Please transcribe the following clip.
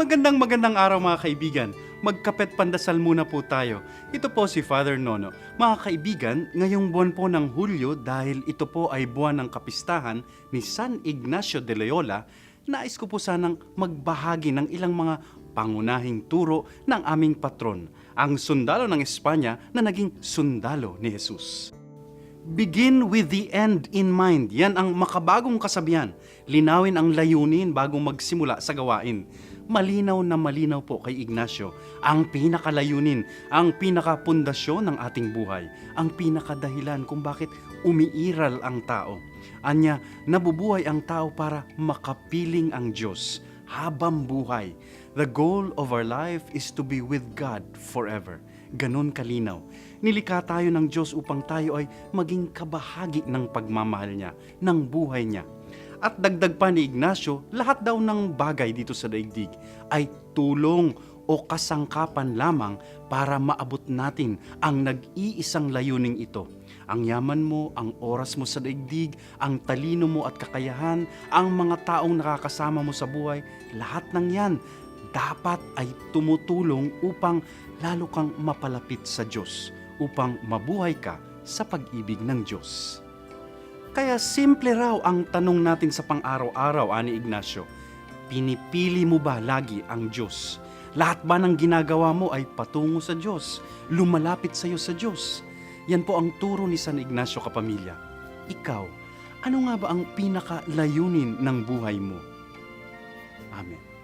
Magandang magandang araw mga kaibigan. Magkapet pandasal muna po tayo. Ito po si Father Nono. Mga kaibigan, ngayong buwan po ng Hulyo dahil ito po ay buwan ng kapistahan ni San Ignacio de Loyola, nais ko po sanang magbahagi ng ilang mga pangunahing turo ng aming patron, ang sundalo ng Espanya na naging sundalo ni Jesus. Begin with the end in mind. Yan ang makabagong kasabihan. Linawin ang layunin bago magsimula sa gawain. Malinaw na malinaw po kay Ignacio ang pinakalayunin, ang pinakapundasyon ng ating buhay, ang pinakadahilan kung bakit umiiral ang tao. Anya, nabubuhay ang tao para makapiling ang Diyos habang buhay. The goal of our life is to be with God forever. Ganon kalinaw. Nilikha tayo ng Diyos upang tayo ay maging kabahagi ng pagmamahal niya, ng buhay niya. At dagdag pa ni Ignacio, lahat daw ng bagay dito sa daigdig ay tulong o kasangkapan lamang para maabot natin ang nag-iisang layuning ito. Ang yaman mo, ang oras mo sa daigdig, ang talino mo at kakayahan, ang mga taong nakakasama mo sa buhay, lahat ng yan dapat ay tumutulong upang lalo kang mapalapit sa Diyos, upang mabuhay ka sa pag-ibig ng Diyos. Kaya simple raw ang tanong natin sa pang-araw-araw, ani Ignacio. Pinipili mo ba lagi ang Diyos? Lahat ba ng ginagawa mo ay patungo sa Diyos? Lumalapit sa iyo sa Diyos? Yan po ang turo ni San Ignacio kapamilya. Ikaw, ano nga ba ang pinakalayunin ng buhay mo? Amen.